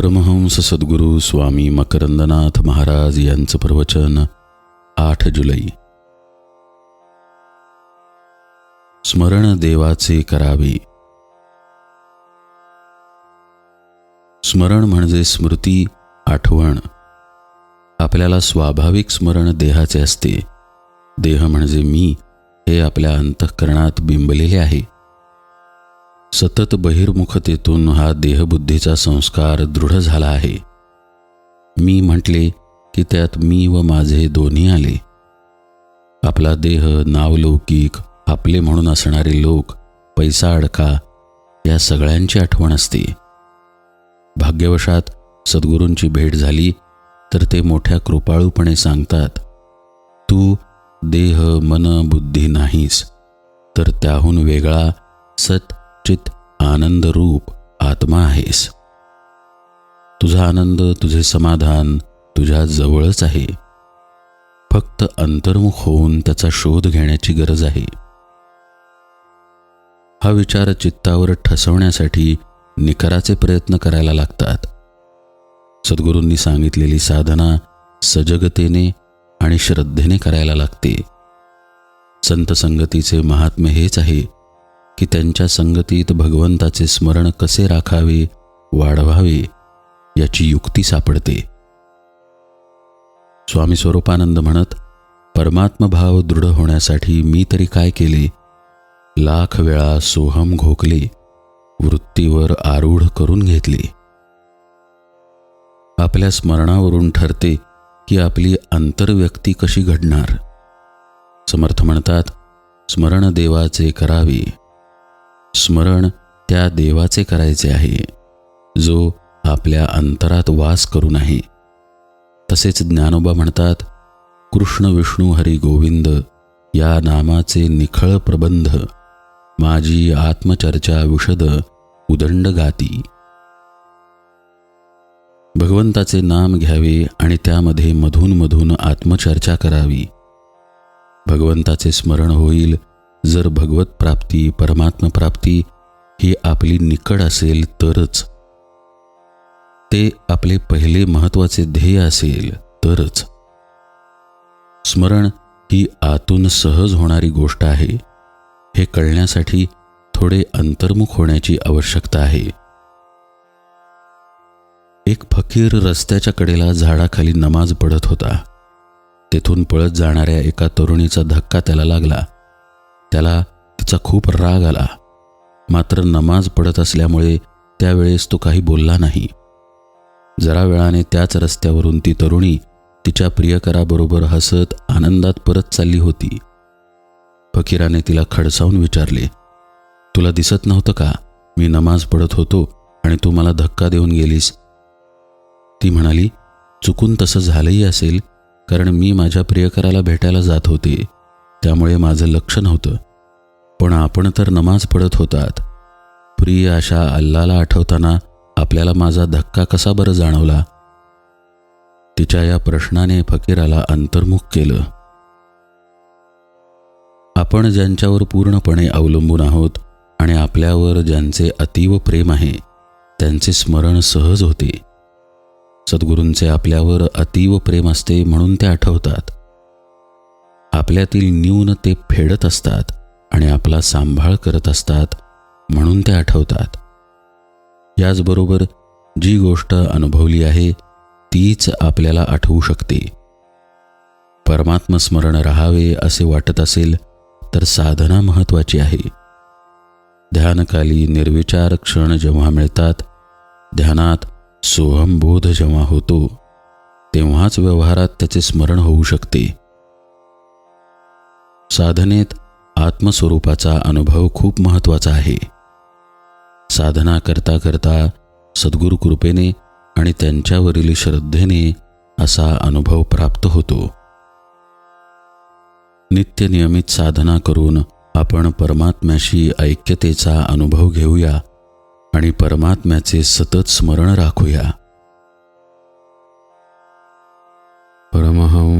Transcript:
परमहंस सद्गुरू स्वामी मकरंदनाथ महाराज यांचं प्रवचन आठ जुलै. स्मरण देवाचे करावे. स्मरण म्हणजे स्मृती आठवण. आपल्याला स्वाभाविक स्मरण देहाचे असते. देह म्हणजे मी हे आपल्या अंतःकरणात बिंबलेले आहे. सतत बहिर्मुखतेतून हा देहबुद्धीचा संस्कार दृढ झाला आहे. मी म्हटले की त्यात मी व माझे दोन्ही आले. आपला देह नावलौकिक आपले म्हणून असणारे लोक पैसा अडका या सगळ्यांची आठवण असते. भाग्यवशात सद्गुरूंची भेट झाली तर ते मोठ्या कृपाळूपणे सांगतात तू देह मन बुद्धी नाहीस तर त्याहून वेगळा सत चित आनंद रूप आत्मा आहेस. तुझा आनंद तुझे समाधान तुझ्या जवळच आहे. फक्त अंतर्मुख होऊन त्याचा शोध घेण्याची गरज आहे. हा विचार चित्तावर ठसवण्यासाठी निकराचे प्रयत्न करायला लागतात. सद्गुरूंनी सांगितलेली साधना सजगतेने आणि श्रद्धेने करायला लागते. संत संगतीचे महात्म्य हेच आहे की त्यांच्या संगतीत भगवंताचे स्मरण कसे राखावे वाढवावे याची युक्ती सापडते. स्वामी स्वरूपानंद म्हणत परमात्मभाव दृढ होण्यासाठी मी तरी काय केले? लाख वेळा सोहम घोकले वृत्तीवर आरूढ करून घेतले. आपल्या स्मरणावरून ठरते की आपली आंतरव्यक्ती कशी घडणार. समर्थ म्हणतात स्मरण देवाचे करावे. स्मरण त्या देवाचे करायचे आहे जो आपल्या अंतरात वास करून आहे तसेच ज्ञानोबा म्हणतात कृष्ण विष्णू हरी गोविंद या नामाचे निखळ प्रबंध माझी आत्मचर्चा विशद उदंड गाती. भगवंताचे नाम घ्यावे आणि त्यामध्ये मधून मधून आत्मचर्चा करावी. भगवंताचे स्मरण होईल जर भगवत प्राप्ती परमात्म प्राप्ती ही आपली निकड असेल तरच. ते आपले पहिले महत्त्वाचे ध्येय असेल तरच. स्मरण ही आतून सहज होणारी गोष्ट आहे. हे कळण्यासाठी थोडे अंतर्मुख होण्याची आवश्यकता आहे. एक फकीर रस्त्याच्या कडेला झाडाखाली नमाज पडत होता. तेथून पळत जाणाऱ्या एका तरुणीचा धक्का त्याला लागला. त्याला तिचा खूप राग आला. मात्र नमाज पडत असल्यामुळे त्यावेळेस तो काही बोलला नाही. जरा वेळाने त्याच रस्त्यावरून ती तरुणी तिच्या प्रियकराबरोबर हसत आनंदात परत चालली होती. फकीराने तिला खडसावून विचारले तुला दिसत नव्हतं का? मी नमाज पडत होतो आणि तू मला धक्का देऊन गेलीस. ती म्हणाली चुकून तसं झालंही असेल कारण मी माझ्या प्रियकराला भेटायला जात होते. त्यामुळे माझं लक्ष नव्हतं. पण आपण तर नमाज पडत होतात. प्रिय अशा अल्लाला आठवताना आपल्याला माझा धक्का कसा बरं जाणवला? तिच्या या प्रश्नाने फकीराला अंतर्मुख केलं. आपण ज्यांच्यावर पूर्णपणे अवलंबून आहोत आणि आपल्यावर ज्यांचे अतीव प्रेम आहे त्यांचे स्मरण सहज होते. सद्गुरूंचे आपल्यावर अतीव प्रेम असते म्हणून ते आठवतात. आपल्यातील न्यून ते फेडत असतात आणि आपला सांभाळ करत असतात म्हणून ते आठवतात. याचबरोबर जी गोष्ट अनुभवली आहे तीच आपल्याला आठवू शकते. परमात्मस्मरण राहावे असे वाटत असेल तर साधना महत्त्वाची आहे. ध्यानकाली निर्विचार क्षण जेव्हा मिळतात ध्यानात सोहमबोध जेव्हा होतो तेव्हाच व्यवहारात त्याचे स्मरण होऊ शकते. साधनेत आत्मस्वरूपाचा अनुभव खूप महत्त्वाचा आहे. साधना करता करता सद्गुरु कृपेने आणि त्यांच्यावरील श्रद्धेने असा अनुभव प्राप्त होतो. नित्य नियमित साधना करून आपण परमात्म्याशी ऐक्यतेचा अनुभव घेऊया आणि परमात्म्याचे सतत स्मरण राखूया. परमहं